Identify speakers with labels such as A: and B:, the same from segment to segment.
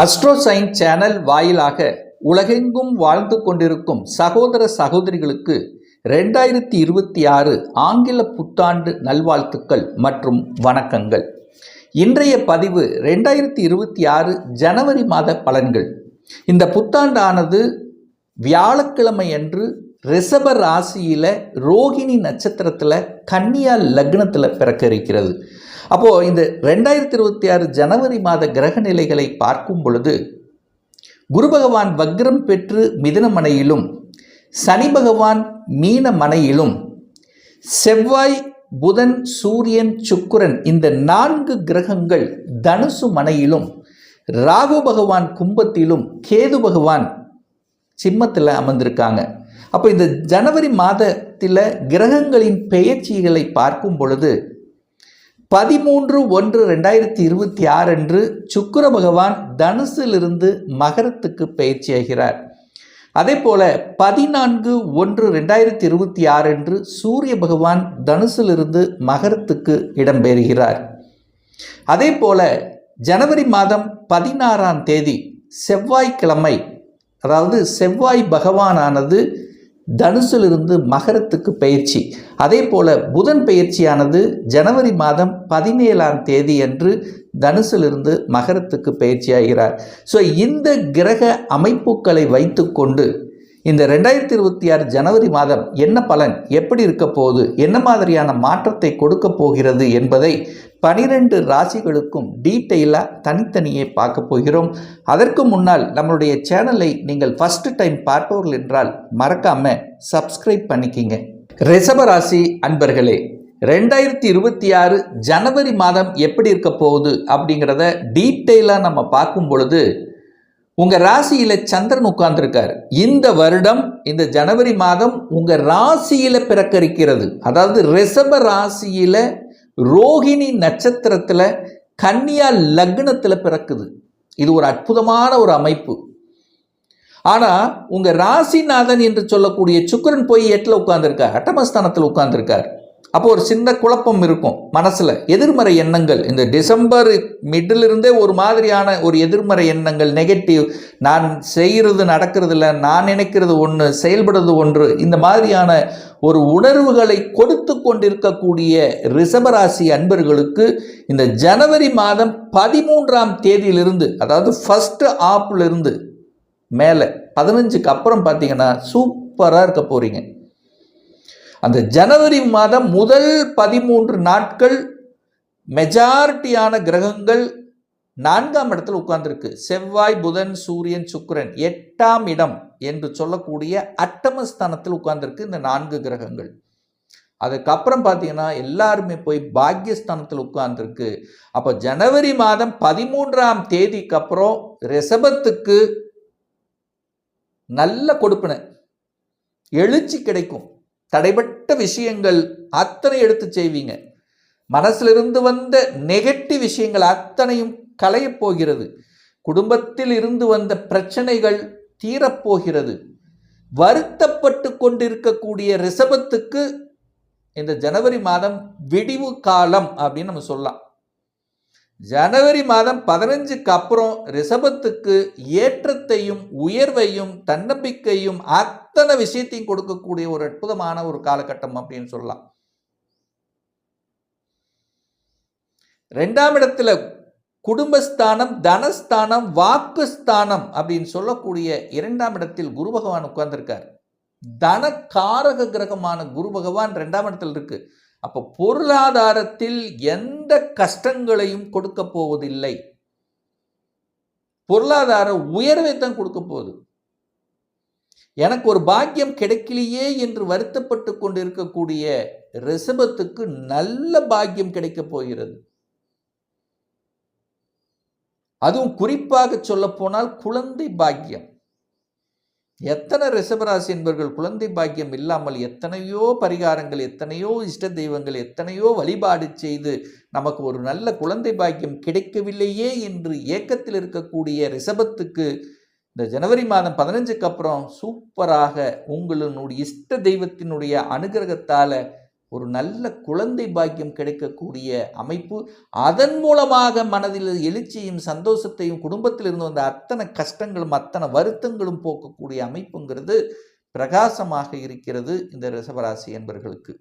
A: அஸ்ட்ரோசைன் channel வாயிலாக உலகெங்கும் வாழ்ந்து கொண்டிருக்கும் சகோதர சகோதரிகளுக்கு ரெண்டாயிரத்தி இருபத்தி ஆறு ஆங்கில புத்தாண்டு நல்வாழ்த்துக்கள் மற்றும் வணக்கங்கள். இன்றைய பதிவு ரெண்டாயிரத்தி இருபத்தி ஆறு ஜனவரி மாத பலன்கள். இந்த புத்தாண்டானது வியாழக்கிழமை அன்று ரிஷப ராசியில் ரோகிணி நட்சத்திரத்தில் கன்னியா லக்னத்தில் பிறக்க இருக்கிறது அப்போது இந்த ரெண்டாயிரத்தி இருபத்தி ஆறு ஜனவரி மாத கிரக நிலைகளை பார்க்கும் பொழுது குரு பகவான் வக்ரம் பெற்று மிதுன மனையிலும் சனி பகவான் மீன மனையிலும் செவ்வாய் புதன் சூரியன் சுக்கிரன் இந்த நான்கு கிரகங்கள் தனுசு மனையிலும் ராகு பகவான் கும்பத்திலும் கேது பகவான் சிம்மத்தில் அமர்ந்திருக்காங்க. அப்போ இந்த ஜனவரி மாதத்தில் கிரகங்களின் பெயர்ச்சிகளை பார்க்கும் பொழுது பதிமூன்று ஒன்று ரெண்டாயிரத்தி இருபத்தி ஆறு அன்று சுக்கர பகவான் தனுசிலிருந்து மகரத்துக்கு பயிற்சியாகிறார் அதே போல பதினான்கு ஒன்று ரெண்டாயிரத்தி இருபத்தி ஆறு அன்று சூரிய பகவான் தனுசிலிருந்து மகரத்துக்கு இடம்பெறுகிறார் அதே போல ஜனவரி மாதம் பதினாறாம் தேதி செவ்வாய்க்கிழமை அதாவது செவ்வாய் பகவானானது தனுசிலிருந்து மகரத்துக்கு பயிற்சி. அதே போல புதன் பயிற்சியானது ஜனவரி மாதம் பதினேழாம் தேதி அன்று தனுசிலிருந்து மகரத்துக்கு பயிற்சியாகிறார். ஸோ இந்த கிரக அமைப்புகளை வைத்துக்கொண்டு இந்த ரெண்டாயிரத்தி இருபத்தி ஆறு ஜனவரி மாதம் என்ன பலன்? எப்படி இருக்க போகுது? என்ன மாதிரியான மாற்றத்தை கொடுக்க போகிறது என்பதை பனிரெண்டு ராசிகளுக்கும் டீட்டெயிலாக தனித்தனியே பார்க்க போகிறோம். அதற்கு முன்னால் நம்மளுடைய சேனலை நீங்கள் ஃபஸ்ட்டு டைம் பார்ப்பவர்கள் என்றால் மறக்காமல் சப்ஸ்கிரைப் பண்ணிக்கிங்க. ரிஷப ராசி அன்பர்களே ரெண்டாயிரத்தி இருபத்தி ஆறு ஜனவரி மாதம் எப்படி இருக்க போகுது அப்படிங்கிறத டீட்டெயிலாக நம்ம பார்க்கும் பொழுது உங்கள் ராசியில் சந்திரன் உட்கார்ந்துருக்கார். இந்த வருடம் இந்த ஜனவரி மாதம் உங்கள் ராசியில் பிறக்கரிக்கிறது. அதாவது ரிஷப ராசியில் ரோகிணி நட்சத்திரத்தில் கன்னியா லக்னத்தில் பிறக்குது. இது ஒரு அற்புதமான ஒரு அமைப்பு. ஆனால் உங்கள் ராசிநாதன் என்று சொல்லக்கூடிய சுக்கரன் போய் எட்டில் உட்கார்ந்துருக்கார் அட்டமஸ்தானத்தில் உட்கார்ந்துருக்கார். அப்போ ஒரு சின்ன குழப்பம் இருக்கும் மனசில். எதிர்மறை எண்ணங்கள். இந்த டிசம்பர் மிடில் இருந்தே ஒரு மாதிரியான ஒரு எதிர்மறை எண்ணங்கள் நெகட்டிவ் நான் செய்கிறது நடக்கிறது இல்லை நான் நினைக்கிறது ஒன்று செயல்படுறது ஒன்று. இந்த மாதிரியான ஒரு உணர்வுகளை கொடுத்து கொண்டிருக்கக்கூடிய ரிஷபராசி அன்பர்களுக்கு இந்த ஜனவரி மாதம் பதிமூன்றாம் தேதியிலிருந்து அதாவது ஃபஸ்ட்டு ஆப்பிலிருந்து மேலே பதினஞ்சுக்கு அப்புறம் பார்த்தீங்கன்னா சூப்பராக இருக்க போகிறீங்க அந்த ஜனவரி மாதம் முதல் பதிமூன்று நாட்கள் மெஜாரிட்டியான கிரகங்கள் நான்காம் இடத்துல உட்கார்ந்துருக்கு. செவ்வாய் புதன் சூரியன் சுக்கிரன் எட்டாம் இடம் என்று சொல்லக்கூடிய அட்டமஸ்தானத்தில் உட்கார்ந்துருக்கு இந்த நான்கு கிரகங்கள். அதுக்கப்புறம் பார்த்தீங்கன்னா எல்லாருமே போய் பாக்யஸ்தானத்தில் உட்கார்ந்துருக்கு. அப்போ ஜனவரி மாதம் பதிமூன்றாம் தேதிக்கு அப்புறம் ரிசபத்துக்கு நல்ல கொடுப்பினை எழுச்சி கிடைக்கும். தடைப்பட்ட விஷயங்கள் அத்தனை எடுத்து செய்வீங்க. மனசிலிருந்து வந்த நெகட்டிவ் விஷயங்கள் அத்தனையும் களையப் போகிறது. குடும்பத்தில் இருந்து வந்த பிரச்சனைகள் தீரப்போகிறது. வருத்தப்பட்டு கொண்டிருக்கக்கூடிய ரிஷபத்துக்கு இந்த ஜனவரி மாதம் விடிவு காலம் அப்படின்னு நம்ம சொல்லலாம். ஜனவரி மாதம் பதினஞ்சுக்கு அப்புறம் ரிஷபத்துக்கு ஏற்றத்தையும் உயர்வையும் தன்னம்பிக்கையும் அத்தனை விஷயத்தையும் கொடுக்கக்கூடிய ஒரு அற்புதமான ஒரு காலகட்டம் அப்படின்னு சொல்லலாம். ரெண்டாம் இடத்துல குடும்பஸ்தானம் தனஸ்தானம் வாக்குஸ்தானம் அப்படின்னு சொல்லக்கூடிய இரண்டாம் இடத்தில் குரு பகவான் உட்கார்ந்திருக்கார். தன காரக கிரகமான குரு பகவான் ரெண்டாம் இடத்துல இருக்கு. அப்போ பொருளாதாரத்தில் எந்த கஷ்டங்களையும் கொடுக்க போவதில்லை. பொருளாதார உயர்வை தான் கொடுக்க போகுது. எனக்கு ஒரு பாக்கியம் கிடைக்கலையே என்று வருத்தப்பட்டு கொண்டிருக்கக்கூடிய ரிஷபத்துக்கு நல்ல பாக்கியம் கிடைக்க போகிறது. அதுவும் குறிப்பாக சொல்ல போனால் குழந்தை பாக்கியம். எத்தனை ரிஷபராசி என்பவர்கள் குழந்தை பாக்கியம் இல்லாமல் எத்தனையோ பரிகாரங்கள் எத்தனையோ இஷ்ட தெய்வங்கள் எத்தனையோ வழிபாடு செய்து நமக்கு ஒரு நல்ல குழந்தை பாக்கியம் கிடைக்கவில்லையே என்று ஏக்கத்தில் இருக்கக்கூடிய ரிஷபத்துக்கு இந்த ஜனவரி மாதம் பதினஞ்சுக்கு அப்புறம் சூப்பராக உங்களுடைய இஷ்ட தெய்வத்தினுடைய அனுகிரகத்தால் ஒரு நல்ல குழந்தை பாக்கியம் கிடைக்கக்கூடிய அமைப்பு. அதன் மூலமாக மனதில் எழுச்சியும் சந்தோஷத்தையும் குடும்பத்தில் இருந்து வந்த அத்தனை கஷ்டங்களும் அத்தனை வருத்தங்களும் போக்கக்கூடிய அமைப்புங்கிறது பிரகாசமாக இருக்கிறது இந்த ரிஷபராசி என்பர்களுக்கு.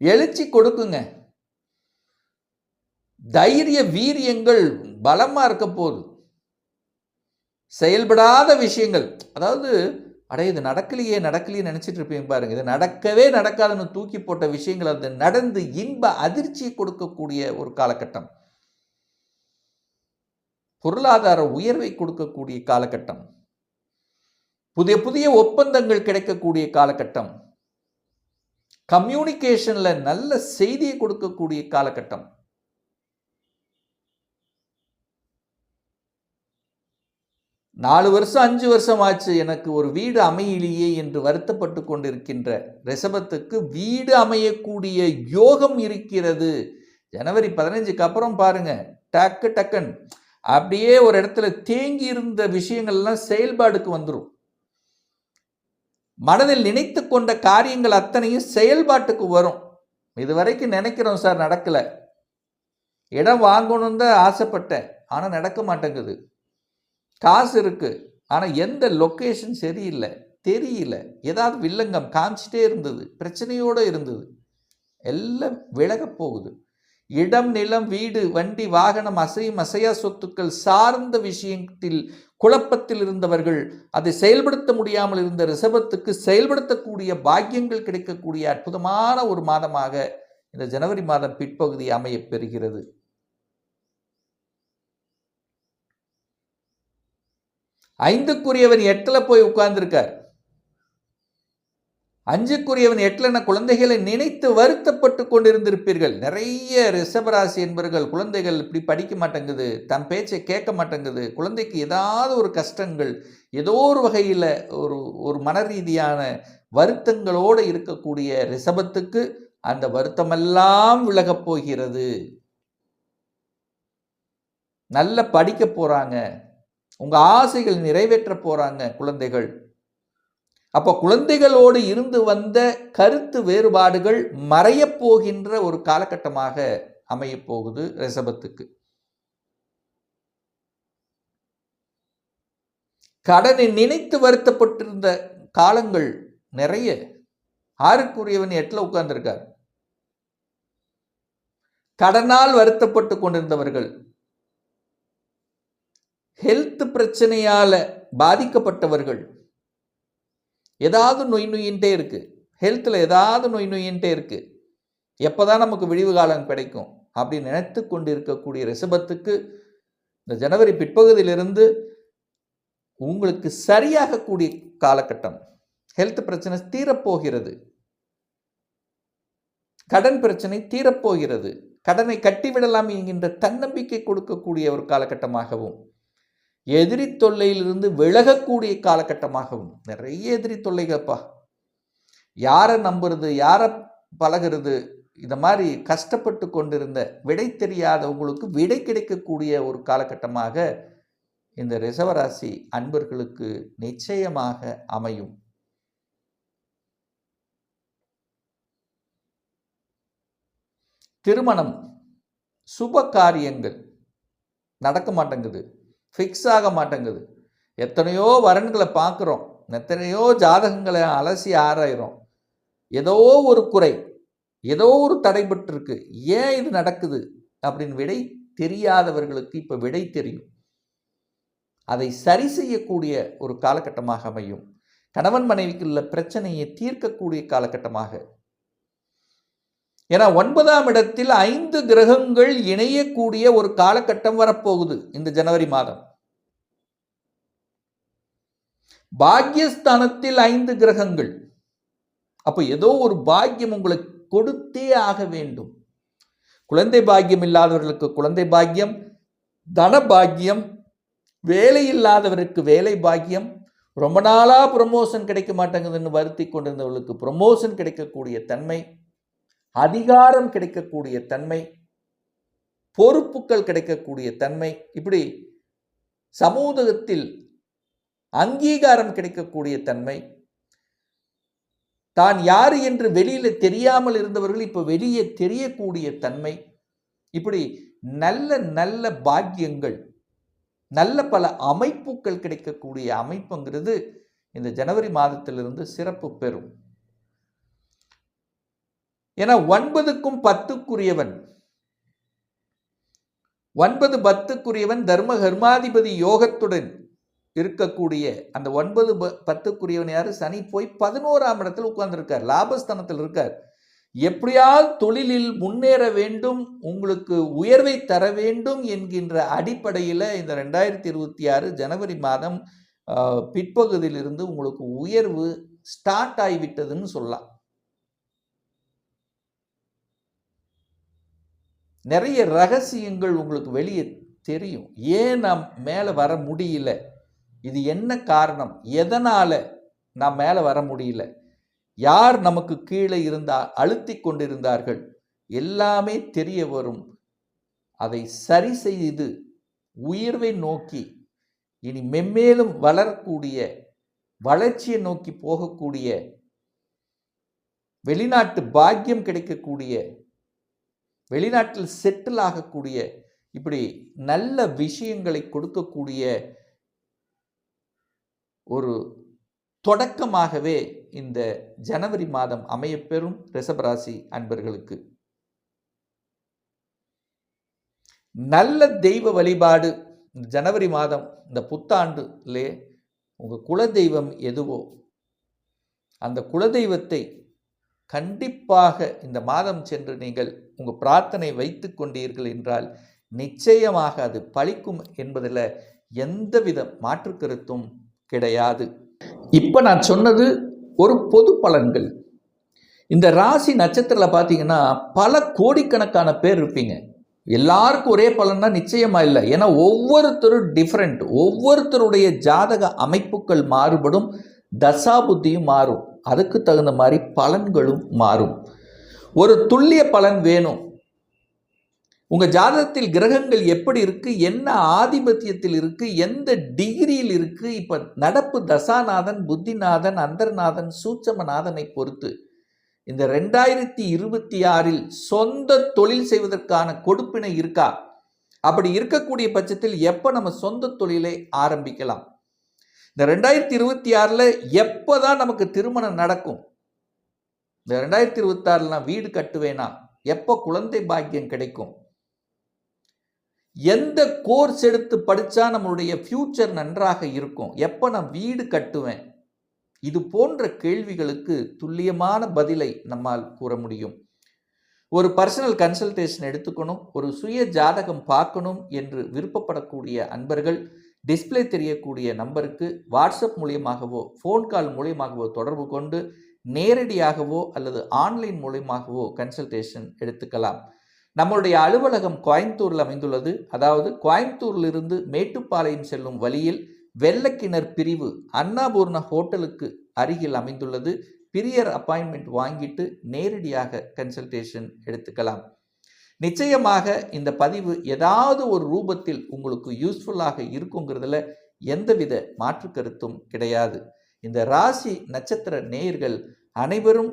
A: எழுச்சி கொடுக்குங்க. தைரிய வீரியங்கள் பலமாக இருக்க போகுது. செயல்படாத விஷயங்கள் அதாவது அடே இது நடக்கலையே நடக்கலையே நினச்சிட்டு இருப்பீங்க பாருங்க. இது நடக்கவே நடக்காதுன்னு தூக்கி போட்ட விஷயங்கள் அது நடந்து இன்ப அதிர்ச்சியை கொடுக்கக்கூடிய ஒரு காலகட்டம். பொருளாதார உயர்வை கொடுக்கக்கூடிய காலகட்டம். புதிய புதிய ஒப்பந்தங்கள் கிடைக்கக்கூடிய காலகட்டம். கம்யூனிகேஷனில் நல்ல செய்தியை கொடுக்கக்கூடிய காலகட்டம். நாலு வருஷம் அஞ்சு வருஷம் ஆச்சு எனக்கு ஒரு வீடு அமையலையே என்று வருத்தப்பட்டு கொண்டிருக்கின்ற ரிஷபத்துக்கு வீடு அமையக்கூடிய யோகம் இருக்கிறது. ஜனவரி பதினஞ்சுக்கு அப்புறம் பாருங்க. டக்கு டக்குன்னு அப்படியே ஒரு இடத்துல தேங்கி இருந்த விஷயங்கள்லாம் செயல்பாடுக்கு வந்துடும் மனதில் நினைத்து கொண்ட காரியங்கள் அத்தனையும் செயல்பாட்டுக்கு வரும். இது வரைக்கும் நினைக்கிறோம் சார் நடக்கலை. இடம் வாங்கணுன்னு தான் ஆசைப்பட்டேன். ஆனால் நடக்க மாட்டேங்குது. காசு இருக்குது ஆனால் எந்த லொக்கேஷன் சரியில்லை தெரியல. ஏதாவது வில்லங்கம் காமிச்சிட்டே இருந்தது பிரச்சனையோடு இருந்தது. எல்லாம் விலகப் போகுது. இடம் நிலம் வீடு வண்டி வாகனம் அசையும் அசையா சொத்துக்கள் சார்ந்த விஷயத்தில் குழப்பத்தில் இருந்தவர்கள் அதை செயல்படுத்த முடியாமல் இருந்த ரிஷபத்துக்கு செயல்படுத்தக்கூடிய பாக்கியங்கள் கிடைக்கக்கூடிய அற்புதமான ஒரு மாதமாக இந்த ஜனவரி மாதம் பிற்பகுதி அமையப் பெறுகிறது. ஐந்துக்குரியவன் எட்டில் போய் உட்கார்ந்துருக்கார். அஞ்சுக்குரியவன் எட்டுலன குழந்தைகளை நினைத்து வருத்தப்பட்டு கொண்டிருந்திருப்பீர்கள். நிறைய ரிஷபராசி என்பவர்கள் குழந்தைகள் இப்படி படிக்க மாட்டேங்குது தன் பேச்சை கேட்க மாட்டேங்குது குழந்தைக்கு ஏதாவது ஒரு கஷ்டங்கள் ஏதோ ஒரு வகையில் ஒரு ஒரு மன ரீதியான வருத்தங்களோடு இருக்கக்கூடிய ரிஷபத்துக்கு அந்த வருத்தமெல்லாம் விலகப் போகிறது. நல்ல படிக்க போகிறாங்க உங்கள் ஆசைகள் நிறைவேற்ற போகிறாங்க குழந்தைகள். அப்போ குழந்தைகளோடு இருந்து வந்த கருத்து வேறுபாடுகள் மறையப் போகின்ற ஒரு காலகட்டமாக அமையப்போகுது ரிசபத்துக்கு ரிஷபத்துக்கு. கடனை நினைத்து வருத்தப்பட்டிருந்த காலங்கள் நிறைய. ஆறுக்குரியவன் எட்டில் உட்கார்ந்திருக்கார். கடனால் வருத்தப்பட்டு கொண்டிருந்தவர்கள். ஹெல்த் பிரச்சனையால் பாதிக்கப்பட்டவர்கள். ஏதாவது நொய் நொயின்ட்டே இருக்குது ஹெல்த்தில் ஏதாவது நொய் நொயின்ட்டே இருக்குது எப்போ தான் நமக்கு விழிவு காலம் கிடைக்கும்? அப்படி நினைத்து கொண்டு இருக்கக்கூடிய ரிஷபத்துக்கு இந்த ஜனவரி பிற்பகுதியிலிருந்து உங்களுக்கு சரியாகக்கூடிய காலகட்டம். ஹெல்த் பிரச்சனை தீரப்போகிறது. கடன் பிரச்சனை தீரப்போகிறது. கடனை கட்டிவிடலாம் என்கின்ற தன்னம்பிக்கை கொடுக்கக்கூடிய ஒரு காலகட்டமாகவும் எதிரி தொல்லையிலிருந்து விலகக்கூடிய காலகட்டமாகவும் நிறைய எதிரி தொல்லைகள்ப்பா. யாரை நம்புறது யாரை பழகிறது இந்த மாதிரி கஷ்டப்பட்டு கொண்டிருந்த விடை தெரியாதவங்களுக்கு விடை கிடைக்கக்கூடிய ஒரு காலகட்டமாக இந்த ரிசவராசி அன்பர்களுக்கு நிச்சயமாக அமையும். திருமணம் சுப காரியங்கள் நடக்க மாட்டேங்குது. ஃபிக்ஸ் ஆக மாட்டேங்குது. எத்தனையோ வரன்களை பார்க்குறோம். எத்தனையோ ஜாதகங்களை அலசி ஆராயிரும் ஏதோ ஒரு குறை ஏதோ ஒரு தடைபட்டிருக்கு. ஏன் இது நடக்குது? அப்படின்னு விடை தெரியாதவர்களுக்கு இப்போ விடை தெரியும். அதை சரி செய்யக்கூடிய ஒரு காலகட்டமாக அமையும். கணவன் மனைவிக்குள்ள பிரச்சனையை தீர்க்கக்கூடிய காலகட்டமாக. ஏன்னா ஒன்பதாம் இடத்தில் ஐந்து கிரகங்கள் இணையக்கூடிய ஒரு காலகட்டம் வரப்போகுது இந்த ஜனவரி மாதம். பாக்யஸ்தானத்தில் ஐந்து கிரகங்கள். அப்போ ஏதோ ஒரு பாக்கியம் உங்களுக்கு கொடுத்தே ஆக வேண்டும். குழந்தை பாக்கியம் இல்லாதவர்களுக்கு குழந்தை பாக்கியம் தன பாக்கியம் வேலை இல்லாதவருக்கு வேலை பாக்கியம் ரொம்ப நாளாக ப்ரொமோஷன் கிடைக்க மாட்டேங்குதுன்னு வருத்தி கொண்டிருந்தவர்களுக்கு ப்ரொமோஷன் கிடைக்கக்கூடிய தன்மை அதிகாரம் கிடைக்கக்கூடிய தன்மை பொறுப்புகள் கிடைக்கக்கூடிய தன்மை இப்படி சமூகத்தில் அங்கீகாரம் கிடைக்கக்கூடிய தன்மை. தான் யார் என்று வெளியில தெரியாமல் இருந்தவர்கள் இப்போ வெளியே தெரியக்கூடிய தன்மை. இப்படி நல்ல நல்ல பாக்கியங்கள் நல்ல பல அமைப்புகள் கிடைக்கக்கூடிய அமைப்புங்கிறது இந்த ஜனவரி மாதத்திலிருந்து சிறப்பு பெறும். ஏன்னா ஒன்பதுக்கும் பத்துக்குரியவன். ஒன்பது பத்துக்குரியவன் தர்ம கர்மாதிபதி யோகத்துடன் இருக்கக்கூடிய அந்த ஒன்பது ப- பத்துக்குரியவன் யார்? சனி போய் பதினோராம் இடத்துல உட்கார்ந்துருக்கார். லாபஸ்தானத்தில் இருக்கார். எப்படியாவது தொழிலில் முன்னேற வேண்டும் உங்களுக்கு உயர்வை தர வேண்டும் என்கின்ற அடிப்படையில் இந்த ரெண்டாயிரத்தி இருபத்தி ஆறு ஜனவரி மாதம் பிற்பகுதியிலிருந்து உங்களுக்கு உயர்வு ஸ்டார்ட் ஆகிவிட்டதுன்னு சொல்லலாம். நிறைய ரகசியங்கள் உங்களுக்கு வெளியே தெரியும். ஏன் நாம் மேலே வர முடியல? இது என்ன காரணம்? எதனால் நாம் மேலே வர முடியல? யார் நமக்கு கீழே இருந்தா அழுத்தி கொண்டிருந்தார்கள்? எல்லாமே தெரிய வரும். அதை சரி செய்து உயர்வை நோக்கி இனி மென்மேலும் வளரக்கூடிய வளர்ச்சியை நோக்கி போகக்கூடிய வெளிநாட்டு பாக்கியம் கிடைக்கக்கூடிய வெளிநாட்டில் செட்டில் ஆகக்கூடிய இப்படி நல்ல விஷயங்களை கொடுக்கக்கூடிய ஒரு தொடக்கமாகவே இந்த ஜனவரி மாதம் அமையப்பெறும் ரிஷபராசி அன்பர்களுக்கு. நல்ல தெய்வ வழிபாடு. ஜனவரி மாதம் இந்த புத்தாண்டுலே உங்கள் குலதெய்வம் எதுவோ அந்த குலதெய்வத்தை கண்டிப்பாக இந்த மாதம் சென்று நீங்கள் உங்கள் பிரார்த்தனை வைத்து கொண்டீர்கள் என்றால் நிச்சயமாக அது பழிக்கும் என்பதில் எந்தவித மாற்றுக்கருத்தும் கிடையாது. இப்போ நான் சொன்னது ஒரு பொது பலன்கள். இந்த ராசி நட்சத்திரத்தில் பார்த்தீங்கன்னா பல கோடிக்கணக்கான பேர் இருப்பீங்க. எல்லாருக்கும் ஒரே பலன்னா நிச்சயமா இல்லை. ஏன்னா ஒவ்வொருத்தரும் டிஃப்ரெண்ட் ஒவ்வொருத்தருடைய ஜாதக அமைப்புகள் மாறுபடும் தசாபுத்தியும் மாறும். அதுக்கு தகுந்த மாதிரி பலன்களும் மாறும். ஒரு துல்லிய பலன் வேணும். உங்கள் ஜாதகத்தில் கிரகங்கள் எப்படி இருக்குது என்ன ஆதிபத்தியத்தில் இருக்குது எந்த டிகிரியில் இருக்குது இப்போ நடப்பு தசாநாதன் புத்திநாதன் அந்தர்நாதன் சூட்சமநாதனை பொறுத்து இந்த ரெண்டாயிரத்தி இருபத்தி ஆறில் சொந்த தொழில் செய்வதற்கான கொடுப்பினை இருக்கா? அப்படி இருக்கக்கூடிய பட்சத்தில் எப்போ நம்ம சொந்த தொழிலை ஆரம்பிக்கலாம்? இந்த ரெண்டாயிரத்தி இருபத்தி ஆறில் எப்போ தான் நமக்கு திருமணம் நடக்கும்? இந்த ரெண்டாயிரத்தி இருபத்தாறில் நான் வீடு கட்டுவேனா? எப்போ குழந்தை பாக்கியம் கிடைக்கும்? எந்த கோர்ஸ் எடுத்து படித்தா நம்மளுடைய ஃப்யூச்சர் நன்றாக இருக்கும்? எப்போ நான் வீடு கட்டுவேன்? இது போன்ற கேள்விகளுக்கு துல்லியமான பதிலை நம்மால் கூற முடியும். ஒரு பர்சனல் கன்சல்டேஷன் எடுத்துக்கணும் ஒரு சுய ஜாதகம் பார்க்கணும் என்று விருப்பப்படக்கூடிய அன்பர்கள் டிஸ்ப்ளே தெரியக்கூடிய நம்பருக்கு வாட்ஸ்அப் மூலியமாகவோ ஃபோன் கால் மூலியமாகவோ தொடர்பு கொண்டு நேரடியாகவோ அல்லது ஆன்லைன் மூலியமாகவோ கன்சல்டேஷன் எடுத்துக்கலாம். நம்மளுடைய அலுவலகம் கோயம்புத்தூரில் அமைந்துள்ளது. அதாவது கோயம்புத்தூரிலிருந்து மேட்டுப்பாளையம் செல்லும் வழியில் வெள்ளக்கிணர் பிரிவு அன்னபூர்ண ஹோட்டலுக்கு அருகில் அமைந்துள்ளது. பிரியர் அப்பாயின்மெண்ட் வாங்கிட்டு நேரடியாக கன்சல்டேஷன் எடுத்துக்கலாம். நிச்சயமாக இந்த பதிவு ஏதாவது ஒரு ரூபத்தில் உங்களுக்கு யூஸ்ஃபுல்லாக இருக்குங்கிறதுல எந்தவித மாற்று கருத்தும் கிடையாது. இந்த ராசி நட்சத்திர நேயர்கள் அனைவரும்